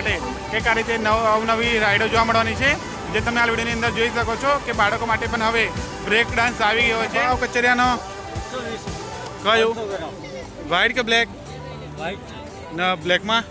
માટે કે આ રીતે નવ અવનવી રાઈડો જોવા મળવાની છે જે તમે આ વિડીયોની અંદર જોઈ શકો છો કે બાળકો માટે પણ હવે બ્રેક ડાન્સ આવી ગયો છે. કચરિયાનો. કયું? વ્હાઈટ કે બ્લેક ના બ્લેકમાં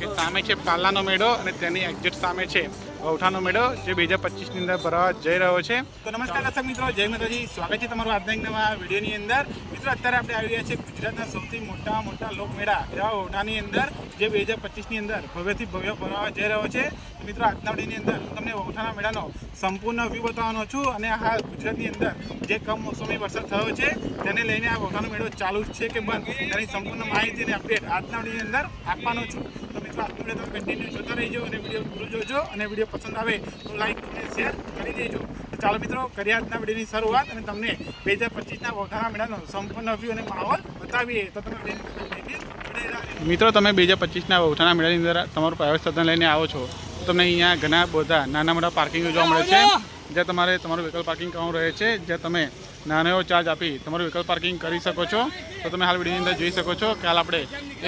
કે સામે છે પાલાનો મેળો અને તેની એક્ઝેક્ટ સામે છે. વૌઠાનો મેળો જે બે હજાર પચીસની અંદર ભરવા જઈ રહ્યો છે. તો નમસ્કાર દર્શક મિત્રો, જય માતાજી. સ્વાગત છે તમારું આજના એક નવા વિડીયોની અંદર. મિત્રો, અત્યારે આપણે આવી રહ્યા છે ગુજરાતના સૌથી મોટા મોટા લોકમેળા, એવા વૌઠાની અંદર જે બે હજાર પચીસની અંદર ભવ્યથી ભવ્ય ભરવા જઈ રહ્યો છે. મિત્રો, આજના વિડીયોની અંદર હું તમને વૌઠાના મેળાનો સંપૂર્ણ વ્યૂ બતાવવાનો છું અને આ ગુજરાતની અંદર જે કમોસમી વરસાદ થયો છે, તેને લઈને આ વૌઠાનો મેળો ચાલુ છે કે બંધ. તેની સંપૂર્ણ માહિતી અને અપડેટ આજના વિડીયોની અંદર આપવાનો છું. મિત્રો આજનો તમે કન્ટિન્યુ જોતા રહીજો અને વીડિયો પૂરો જોજો. અને વીડિયો પસંદ આવે તો લાઈક અને શેર કરી દેજો. ચાલો મિત્રો કર્યા આજના વિડીયોની શરૂઆત અને તમને બે હજાર પચીસના વૌઠાના મેળાનો સંપૂર્ણ વ્યૂ અને માહોલ બતાવીએ. તો તમે મિત્રો, તમે બે હજાર પચીસના વૌઠાના મેળાની અંદર તમારું પ્રાઇવેટ સાધન લઈને આવો છો. તમને અહીંયા ઘણા બધા નાના મોટા પાર્કિંગો જોવા મળે છે. જ્યાં તમારે તમારું વ્હીકલ પાર્કિંગ કરવાનું રહે છે જ્યાં તમે નાનો એવો ચાર્જ આપી તમારું વ્હીકલ પાર્કિંગ કરી શકો છો. તો તમે હાલ વિડીયોની અંદર જોઈ શકો છો કે હાલ આપણે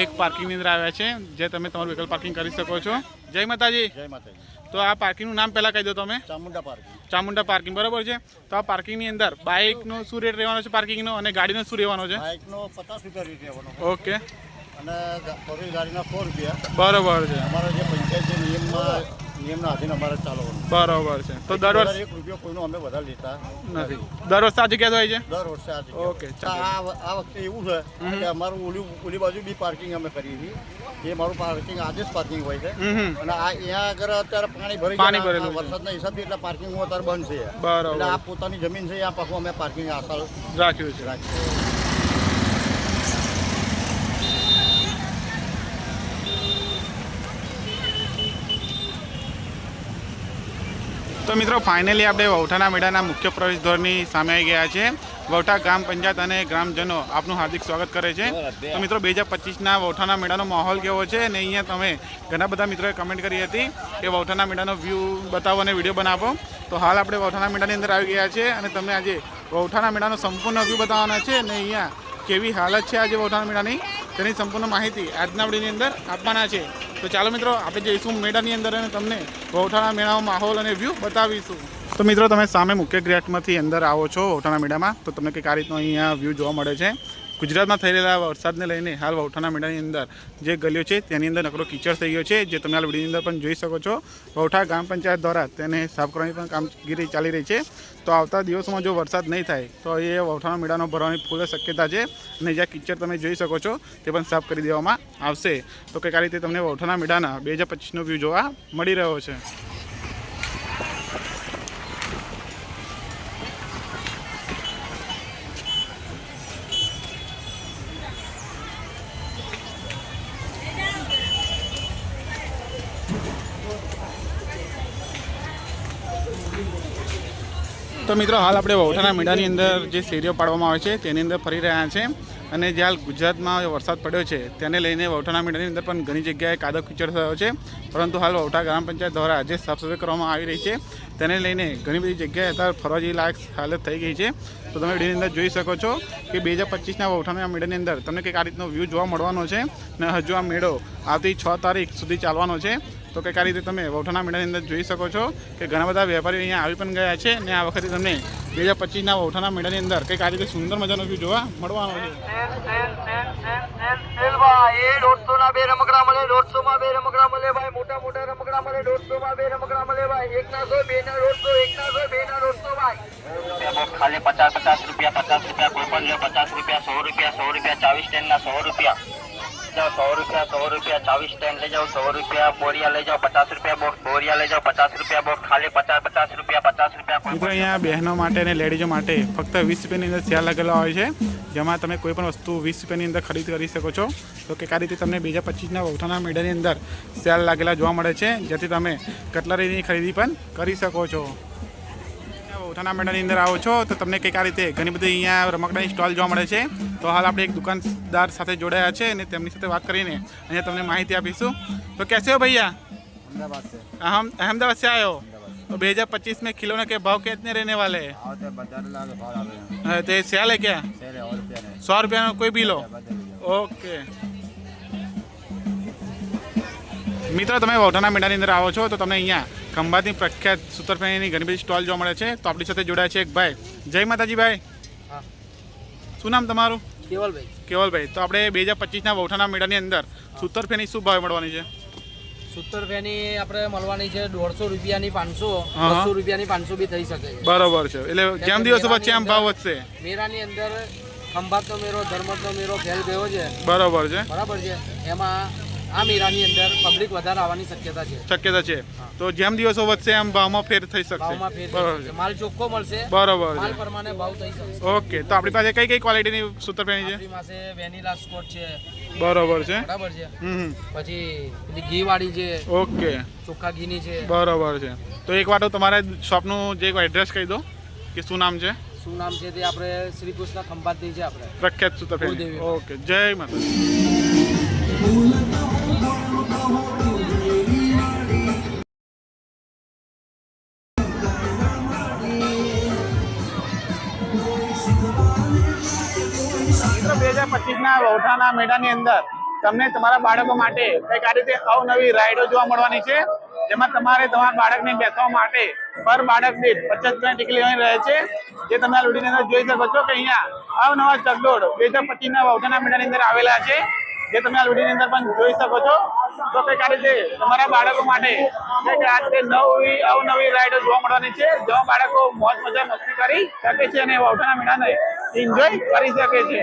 એક પાર્કિંગની અંદર આવ્યા છે જે તમે તમારું વ્હીકલ પાર્કિંગ કરી શકો છો. જય માતાજી. જય માતાજી. તો આ પાર્કિંગનું નામ પહેલાં કહી દો તમે. ચામુંડા પાર્કિંગ ચામુંડા પાર્કિંગ બરાબર છે? તો આ પાર્કિંગની અંદર બાઇકનો શું રેટ રહેવાનો છે પાર્કિંગનો અને ગાડીનો શું રહેવાનો છે? બાઇકનો પચાસ રૂપિયા રેટ રહેવાનો ઓકે. અને ગાડીના સો રૂપિયા. બરોબર છે. અમારા જે પંચાયત નિયમમાં નિયમના આધીન અમારે ચાલવાનું. બરોબર છે. તો દર વર્ષે એક રૂપિયો કોઈનો અમે વધારે લેતા નથી. દર વર્ષે આ જગ્યા હોય છે? દર વર્ષે આ જગ્યા. ઓકે, આ વખતે એવું છે કે અમારું ઓલી ઓલી બાજુ બી પાર્કિંગ અમે કરીએ છીએ એ મારું પાર્કિંગ આજે જ પાર્કિંગ હોય છે. અને આ અહીંયા આગળ અત્યારે પાણી ભરી પાણી. ભરેલું વરસાદના હિસાબે એટલે પાર્કિંગ અત્યારે બંધ છે. બરોબર. આ પોતાની જમીન છે આ પાછું અમે પાર્કિંગ આસાલ રાખ્યું છે. રાખીએ તો મિત્રો ફાઇનલી આપણે વૌઠાના મેળાના મુખ્ય પ્રવેશ દ્વારની સામે આવી ગયા છે. વૌઠા ગ્રામ પંચાયત અને ગ્રામજનો આપનું હાર્દિક સ્વાગત કરે છે. તો મિત્રો, બે હજાર પચીસના વૌઠાના મેળાનો માહોલ કેવો છે? અને અહીંયા તમે ઘણા બધા મિત્રોએ કમેન્ટ કરી હતી કે વૌઠાના મેળાનો વ્યૂ બતાવો અને વીડિયો બનાવો. તો હાલ આપણે વૌઠાના મેળાની અંદર આવી ગયા છે અને તમને આજે વૌઠાના મેળાનો સંપૂર્ણ વ્યૂ બતાવવાના છે અને અહીંયા કેવી હાલત છે આજે વૌઠાના મેળાની? તેની સંપૂર્ણ માહિતી આજના વિડીયોની અંદર આપવાના છે. તો ચાલો મિત્રો, આપણે જઈશું મેળાની અંદર અને તમને વૌઠાના મેળાનો માહોલ અને વ્યૂ બતાવીશું. તો મિત્રો, તમે સામે મુખ્ય ગેટમાંથી અંદર આવો છો વૌઠાના મેળામાં. તો તમને કંઈક આ રીતનો અહીંયા વ્યૂ જોવા મળે છે. ગુજરાતમાં થઈ રહેલા વરસાદને લઈને હાલ વૌઠાના મેળાની અંદર જે ગલીઓ છે તેની અંદર નકરો કીચડ થઈ ગયો છે, જે તમે હાલ વિડીયોની અંદર પણ જોઈ શકો છો. વૌઠા ગ્રામ પંચાયત દ્વારા તેને સાફ કરવાની પણ કામગીરી ચાલી રહી છે. તો આવતા દિવસોમાં જો વરસાદ નહીં થાય, તો એ વૌઠાના મેળાનો ભરવાની ફૂલ શક્યતા છે અને જ્યાં કીચડ તમે જોઈ શકો છો, તે પણ સાફ કરી દેવામાં આવશે. તો કંઈક આ રીતે તમને વૌઠાના મેળાના બે હજાર પચીસનો વ્યૂ જોવા મળી રહ્યો છે. તો મિત્રો, હાલ આપણે વહુઠાના મેળાની અંદર જે શેરીઓ પાડવામાં આવે છે, તેની અંદર ફરી રહ્યા છે. અને જે હાલ ગુજરાતમાં વરસાદ પડ્યો છે, તેને લઈને વહુઠાના મેળાની અંદર પણ ઘણી જગ્યાએ કાદવ કીચડ થયો છે. પરંતુ હાલ વૌઠા ગ્રામ પંચાયત દ્વારા જે સાફ સફાઈ કરવામાં આવી રહી છે. તેને લઈને ઘણી બધી જગ્યાએ અત્યારે ફરવા જેવી લાયક હાલત થઈ ગઈ છે. તો તમે વિડીયોની અંદર જોઈ શકો છો કે બે હજાર પચીસના વહુઠાના મેળાની અંદર તમને કંઈક આ રીતનો વ્યૂ જોવા મળવાનો છે. અને હજુ આ મેળો આવતી છ તારીખ સુધી ચાલવાનો છે. તો કંઈક આ રીતે તમે વૌઠાના મેળાની અંદર જોઈ શકો છો કે ઘણા બધા વેપારીઓ અહીંયા આવી પણ ગયા છે અને આ વખતે તમને બે હજાર પચીસના વૌઠાના મેળાની અંદર કંઈક આ રીતે સુંદર મજાનો વ્યૂ જોવા મળવાનો છે. બે રમકડા મળે દોઢસો માં બે રમકડા મળે ભાઈ મોટા મોટા રમકડા મળે દોઢસો માં બે રમકડા મળે ભાઈ એક ના સો બે ના દોઢસો એક ના સો બે ના દોઢસો ભાઈ. ખાલી પચાસ પચાસ રૂપિયા પચાસ રૂપિયા કોઈ પણ લે પચાસ રૂપિયા સો રૂપિયા સો રૂપિયા ચાવીસ ટેન ના સો રૂપિયા. જાઓ સો રૂપિયા સો રૂપિયા ચાવીસ સ્ટેન્ડ લઈ જાઓ સો રૂપિયા બોરિયા લઈ જાઓ પચાસ રૂપિયા બોક્સ બોરિયા લઈ જાઓ પચાસ રૂપિયા બોક્સ ખાલી પચાસ પચાસ રૂપિયા પચાસ રૂપિયા મિત્રો અહીંયા બહેનો માટે અને લેડીઝો માટે ફક્ત વીસ રૂપિયાની અંદર સેલ લાગેલા હોય છે જેમાં તમે કોઈ પણ વસ્તુ વીસ રૂપિયાની અંદર ખરીદ કરી શકો છો. તો કે આ રીતે તમને બીજા પચીસના વૌઠાના મેળાની અંદર સેલ લાગેલા જોવા મળે છે જેથી તમે કટલરીની ખરીદી પણ કરી શકો છો. અહીંયા વૌઠાના મેળાની અંદર આવો છો તો તમને કંઈક આ રીતે ઘણી બધી અહીંયા રમકડાની સ્ટોલ જોવા મળે છે તો હાલ આપણે એક દુકાનદાર સાથે જોડાયા છે અને તેમની સાથે વાત કરીને અહીંયા તમને માહિતી આપીશું તો कैसे हो भैया અમદાવાદ છે हम अहमदाबाद से आए हो तो दो हजार पच्चीस में खिलौने के भाव कितने रहने वाले हैं આવતે બજાર લાગે ભાવ આવે हाँ, तो ये सेल है क्या છે સો રૂપિયા ને सौ रुपया में कोई भी लो બદલી ओके મિત્રો તમે વૌઠાના મેળાની અંદર આવો છો તો તમને અહીંયા ખંભાતની પ્રખ્યાત સૂતરફેણીની ઘણી બધી સ્ટોલ જોવા મળે છે. તો આપણી સાથે જોડાય છે એક ભાઈ. જય માતાજી ભાઈ. હા. શું નામ તમારું? કેવલભાઈ. કેવલભાઈ. તો આપણે બે હજાર પચીસના વૌઠાના મેળાની અંદર સૂતરફેણી શું ભાવે મળવાની છે? સત્તર આપણે મળવાની છે દોઢસો રૂપિયાની પાંચસો. બસો રૂપિયાની પાંચસો બી થઈ શકે. બરોબર છે. એટલે કેમ દિવસો વચ્ચે આમ ભાવ વધશે? મેરાની અંદર ખંભાતનો મેરો ધર્મતનો મેરો ફેલ ગયો છે. બરોબર છે. બરાબર છે. એમાં આ મેરાની અંદર પબ્લિક વધારે આવવાની શક્યતા છે. શક્યતા છે. તો જેમ દિવસો વધશે એમ ભાવમાં ફેર થઈ શકશે. બરોબર માલ ચોખ્ખો મળશે. બરોબર માલ પ્રમાણે ભાવ થઈ શકશે. ઓકે. તો આપણી પાસે કઈ કઈ ક્વોલિટીની સૂતરફેણી છે? આપણી પાસે વેનીલા સ્કોટ છે. બરોબર છે. બરાબર છે. પછી ઘી વાળી છે ઓકે. ચોખ્ખા ઘીની છે. બરોબર છે. તો એક વાર તો તમારા શોપનું જે એડ્રેસ કહી દો કે શું નામ છે? શું નામ છે તે આપણે શ્રી કૃષ્ણ ખંભાતની છે આપણે. પ્રખ્યાત સૂતરફેણી. ઓકે. જય માતા બે હજાર પચીસના વૌઠાના મેળાની અંદર તમને તમારા બાળકો માટે કંઈક આ રીતે અવનવી રાઈડો જોવા મળવાની છે. જેમાં તમારે તમારા બાળકને બેસવા માટે પર બાળક દીઠ પચાસ રૂપિયા ટીકલી અહીં રહે છે. જે તમે આ અંદર જોઈ શકો છો કે અહીંયા અવનવા ચકડોળ બે હજાર પચીસના વૌઠાના મેળાની અંદર આવેલા છે. જે તમે આ લોડીની અંદર પણ જોઈ શકો છો. તો કંઈક આ રીતે તમારા બાળકો માટે કંઈક આ રીતે નવી અવનવી રાઈડો જોવા મળવાની છે. જેમાં બાળકો મોજ મજા મસ્તી કરી શકે છે અને વૌઠાના મેળાને એન્જોય કરી શકે છે.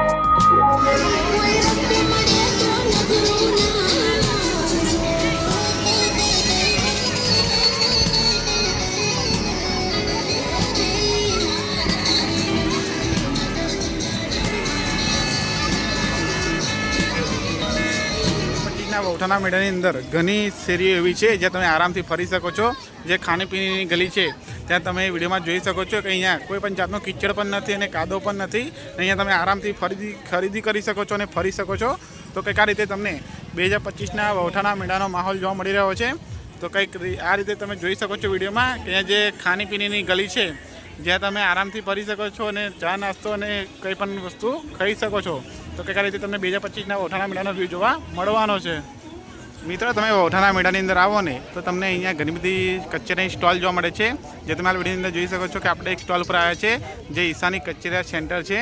વૌઠાના મેળાની અંદર ઘણી શેરીઓ એવી છે જ્યાં તમે આરામથી ફરી શકો છો. જે ખાણીપીણીની ગલી છે, ત્યાં તમે વિડીયોમાં જોઈ શકો છો કે અહીંયા કોઈ પણ જાતનો કિચડ પણ નથી અને કાદો પણ નથી. અહીંયા તમે આરામથી ફરીદી, ખરીદી કરી શકો છો અને ફરી શકો છો. તો કંઈક આ રીતે તમને બે હજાર પચીસના વૌઠાના મેળાનો માહોલ જોવા મળી રહ્યો છે. તો કંઈક આ રીતે તમે જોઈ શકો છો વિડીયોમાં કે અહીંયા જે ખાણીપીણીની ગલી છે, જ્યાં તમે આરામથી ફરી શકો છો અને ચા નાસ્તો અને કંઈ પણ વસ્તુ ખાઈ શકો છો. તો કંઈક આ રીતે તમને બે હજાર પચીસના ઓઠાણા મેળાનો વ્યૂ જોવા મળવાનો છે. મિત્રો તમે વૌઠાના મેળાની અંદર આવો ને તો તમને અહીંયા ઘણી બધી કચેરીની સ્ટોલ જોવા મળે છે જે તમે આ વિડીયોની અંદર જોઈ શકો છો કે આપણે એક સ્ટોલ પર આવ્યા છે જે ઈશાની કચેરી સેન્ટર છે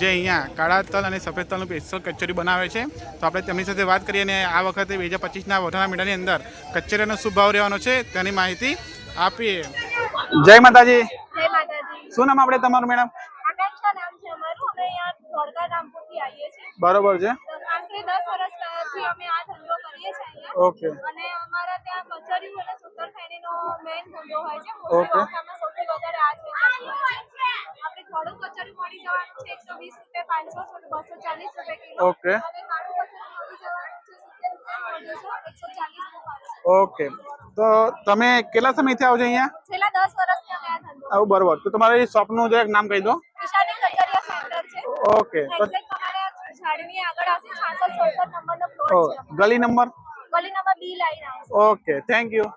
જે અહીંયા કાળા તલ અને સફેદ તલનું સ્પેશિયલ કચેરી બનાવે છે. તો આપણે તેમની સાથે વાત કરીએ અને આ વખતે બે હજાર પચીસના વૌઠાના મેળાની અંદર કચેરીનો શું ભાવ રહેવાનો છે તેની માહિતી આપીએ. જય માતાજી. શું નામ આપણે તમારું મેડમ? બરોબર નામ છે અમારું અમે અહીંયા ધોળકા રામપુરથી આવીએ છીએ બરોબર છે તો આશરે દસ વર્ષથી અમે આ ધંધો કરીએ છીએ અહીંયા ઓકે. અને અમારા ત્યાં કચરિયું અને સૂતરફેણીનો મેઇન ધંધો હોય છે. ઓકે. મોટામાં સૌથી વધારે આ છે આપણે થોડું કચરિયું મળી જવાનું છે એકસો વીસ રૂપિયા પાંચસો બસો ચાલીસ રૂપિયા કિલો. ઓકે. અને કાળું કચરિયું મળી જવાનું છે સિત્તેર રૂપિયા એકસો ચાલીસ ઓકે. તો તમે કેટલા સમયથી આવો છો અહીંયા? છેલ્લા દસ વર્ષથી અમે આ ધંધો આવું બરોબર તો તમારી શોપનું જે નામ કહી દો. ઈશાની કચરિયા સેન્ટર છે. ઓકે. તો ઝાડવી આગળ આવશે છાસઠ સડસઠ નંબરનો ઓ, પ્લોટ છે. ગલી નંબર? નંબર બી લાઈન આવશે ઓકે થેન્ક યુ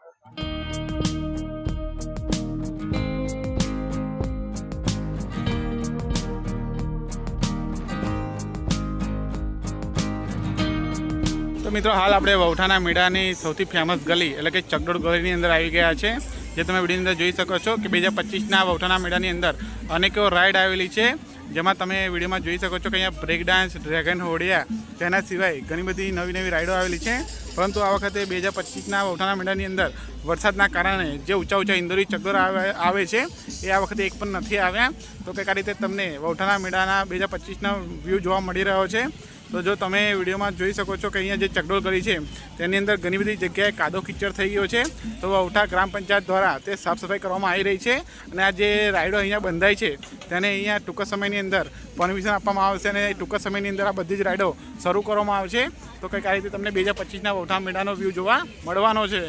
તો મિત્રો હાલ આપણે વૌઠાના મેળાની સૌથી ફેમસ ગલી એટલે કે ચકડોળ ગલીની અંદર આવી ગયા છે જે તમે વિડીયોની અંદર જોઈ શકો છો કે બે હજાર પચીસના વૌઠાના મેળાની અંદર અનેકો રાઈડ આવેલી છે. જેમાં તમે વિડીયોમાં જોઈ શકો છો કે અહીંયા બ્રેક ડાન્સ, ડ્રેગન હોડિયા, તેના સિવાય ઘણી બધી નવી નવી રાઈડો આવેલી છે. પરંતુ આ વખતે બે હજાર પચીસના વૌઠાના મેળાની અંદર વરસાદના કારણે જે ઊંચા ઊંચા ઇન્દોરી ચક્કર આવે આવે છે, એ આ વખતે એક પણ નથી આવ્યા. તો કંઈક આ રીતે તમને વૌઠાના મેળાના બે હજાર પચીસના વ્યૂ જોવા મળી રહ્યો છે. તો જો તમે વિડીયોમાં જોઈ શકો છો કે અહીંયા જે ચકડોળ કરી છે, તેની અંદર ઘણી બધી જગ્યાએ કાદો કિચડ થઈ ગયો છે. તો વૌઠા ગ્રામ પંચાયત દ્વારા તે સાફ સફાઈ કરવામાં આવી રહી છે અને આ જે રાઈડો અહીંયા બંધાય છે, તેને અહીંયા ટૂંક સમયની અંદર પરમિશન આપવામાં આવશે અને ટૂંક સમયની અંદર આ બધી જ રાઈડો શરૂ કરવામાં આવશે. તો કંઈક આ રીતે તમને બે હજાર પચીસના વૌઠા મેળાનો વ્યૂ જોવા મળવાનો છે.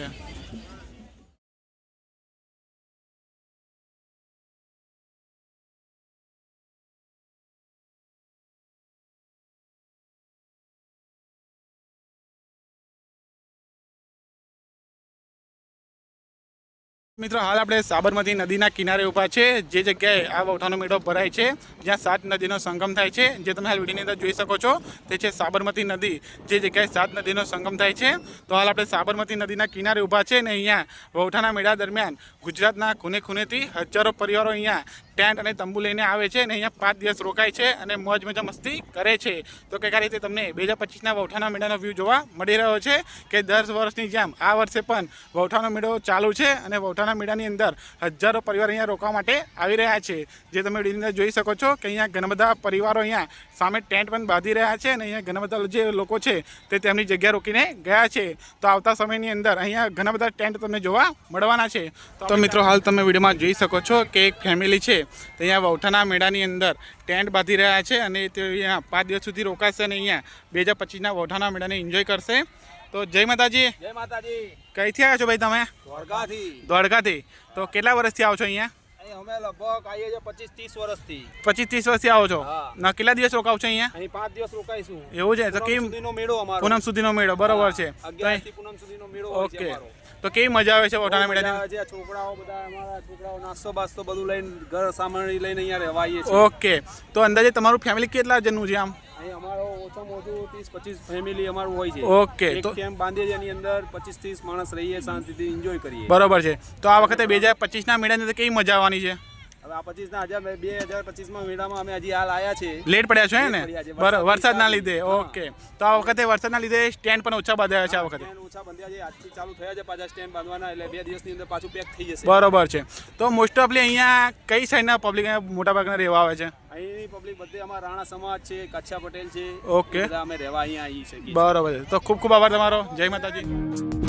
મિત્રો, હાલ આપણે સાબરમતી નદીના કિનારે ઊભા છે. જે જગ્યાએ આ વૌઠાનો મેળો ભરાય છે, જ્યાં સાત નદીનો સંગમ થાય છે. જે તમે હાલ વિડીયોની અંદર જોઈ શકો છો, તે છે સાબરમતી નદી. જે જગ્યાએ સાત નદીનો સંગમ થાય છે. તો હાલ આપણે સાબરમતી નદીના કિનારે ઊભા છે ને અહીંયા વૌઠાના મેળા દરમિયાન ગુજરાતના ખૂને ખૂનેથી હજારો પરિવારો અહીંયા ટેન્ટ અને તંબુ લઈને આવે છે અને અહીંયા પાંચ દિવસ રોકાય છે અને મોજ મજા મસ્તી કરે છે. તો કંઈક આ રીતે તમને બે હજાર પચીસના વૌઠાના મેળાનો વ્યૂ જોવા મળી રહ્યો છે કે દર વર્ષની જેમ આ વર્ષે પણ વૌઠાનો મેળો ચાલુ છે અને વૌઠાના મેળાની અંદર હજારો પરિવાર અહીંયા રોકવા માટે આવી રહ્યા છે. જે તમે વિડીયોની અંદર જોઈ શકો છો કે અહીંયા ઘણા બધા પરિવારો અહીંયા સામે ટેન્ટ પણ બાંધી રહ્યા છે અને અહીંયા ઘણા બધા જે લોકો છે તે તેમની જગ્યા રોકીને ગયા છે. તો આવતા સમયની અંદર અહીંયા ઘણા બધા ટેન્ટ તમને જોવા મળવાના છે. તો મિત્રો, હાલ તમે વિડીયોમાં જોઈ શકો છો કે એક ફેમિલી છે તે અહીંયા વૌઠાના મેળાની અંદર ટેન્ટ બાંધી રહ્યા છે અને તે અહીંયા પાંચ દિવસ સુધી રોકાશે અને અહીંયા બે હજાર પચીસના વૌઠાના મેળાને એન્જોય કરશે. તો જય માતાજી. જય માતાજી. કઈથી આવ્યા છો ભાઈ તમે? દ્વારકાથી. દ્વારકાથી. તો કેટલા વર્ષથી આવો છો અહીંયા? અમે લગભગ આવીએ છીએ પચીસ ત્રીસ વર્ષથી. પચીસ ત્રીસ વર્ષથી આવો છો? ના કેટલા દિવસ રોકાવ અહીંયા? અહીં પાંચ દિવસ રોકાઈશું. એવું છે? તો કેમ? સુધીનો મેળો પૂનમ સુધીનો મેળો બરોબર છે. પૂનમ સુધીનો મેળો ઓકે. તો કેવી મજા આવે છે બહુ મેળાની? છોકરાઓ બધા અમારા છોકરાઓ નાસ્તો બાસ્તો બધું લઈને ઘર સામાન લઈને અહીંયા રહેવા આવીએ છીએ. ઓકે. તો અંદાજે તમારું ફેમિલી કેટલા જણનું છે આમ? અહીં અમારો ઓછામાં ઓછું ત્રીસ પચીસ ફેમિલી અમારું હોય છે. ઓકે, તો- કેમ્પ બાંધીએ એની અંદર પચીસ ત્રીસ માણસ રહીએ શાંતિથી એન્જોય કરીએ. બરોબર છે. તો આ વખતે બે હજાર પચીસના મેળાની અંદર કેવી મજા આવવાની છે? હવે આ પચીસ ના હજાર બે હજાર પચીસમાં મેળામાં અમે હજી હાલ આવ્યા છે લેટ પડ્યા છો ને. બરોબર વરસાદની લીધે ઓકે. તો આ વખતે વરસાદના લીધે સ્ટેન્ડ પણ ઓછા બાંધાયા છે આ વખતે. ઓછા બાંધ્યા છે આજથી ચાલુ થયા છે પાછા સ્ટેન્ડ બાંધવાના એટલે બે દિવસની અંદર પાછું પેક થઈ જશે. બરોબર છે. તો મોસ્ટ ઓફલી અહીંયા કઈ સાઈડના પબ્લિક મોટા ભાગના રહેવા આવે છે? અહીંની પબ્લિક બધે અમારા રાણા સમાજ છે કચ્છા પટેલ છે. ઓકે. અમે રહેવા અહીંયા આવી છે બરોબર છે. તો ખૂબ ખૂબ આભાર તમારો. જય માતાજી.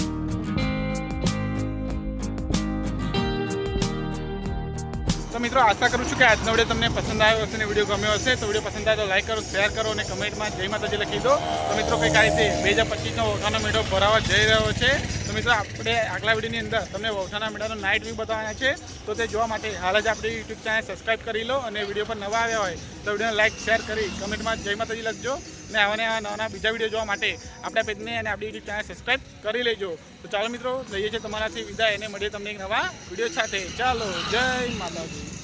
તો મિત્રો, આશા કરું છું કે આજનો વીડિયો તમને પસંદ આવ્યો હશે અને વીડિયો ગમ્યો હશે, તો વીડિયો પસંદ આવે તો લાઈક કરો, શેર કરો અને કમેન્ટમાં જય માતાજી લખી દો. તો મિત્રો, કંઈક આ રીતે બે હજાર પચીસનો વૌઠાનો મેળો ભરાવા જઈ રહ્યો છે. તો મિત્રો, આપણે આગલા વિડીયોની અંદર તમને વૌઠાના મેળાનો નાઇટ વ્યૂ બતાવ્યા છે. તો તે જોવા માટે હાલ જ આપણી યુટ્યુબ ચેનલ સબસ્ક્રાઈબ કરી લો અને વીડિયો પર નવા આવ્યા હોય તો વિડીયોને લાઈક શેર કરી, કમેન્ટમાં જય માતાજી લખજો. ને આવા નવા નવા બીજા વીડિયો જોવા માટે આપણા પેજને અને આપણી યુટ્યુબ ચેનલ સબસ્ક્રાઈબ કરી લેજો. તો ચાલો મિત્રો લઈએ છીએ તમારાથી વિદાય અને મળીએ તમને એક નવા વીડિયો સાથે. ચાલો, જય માતાજી.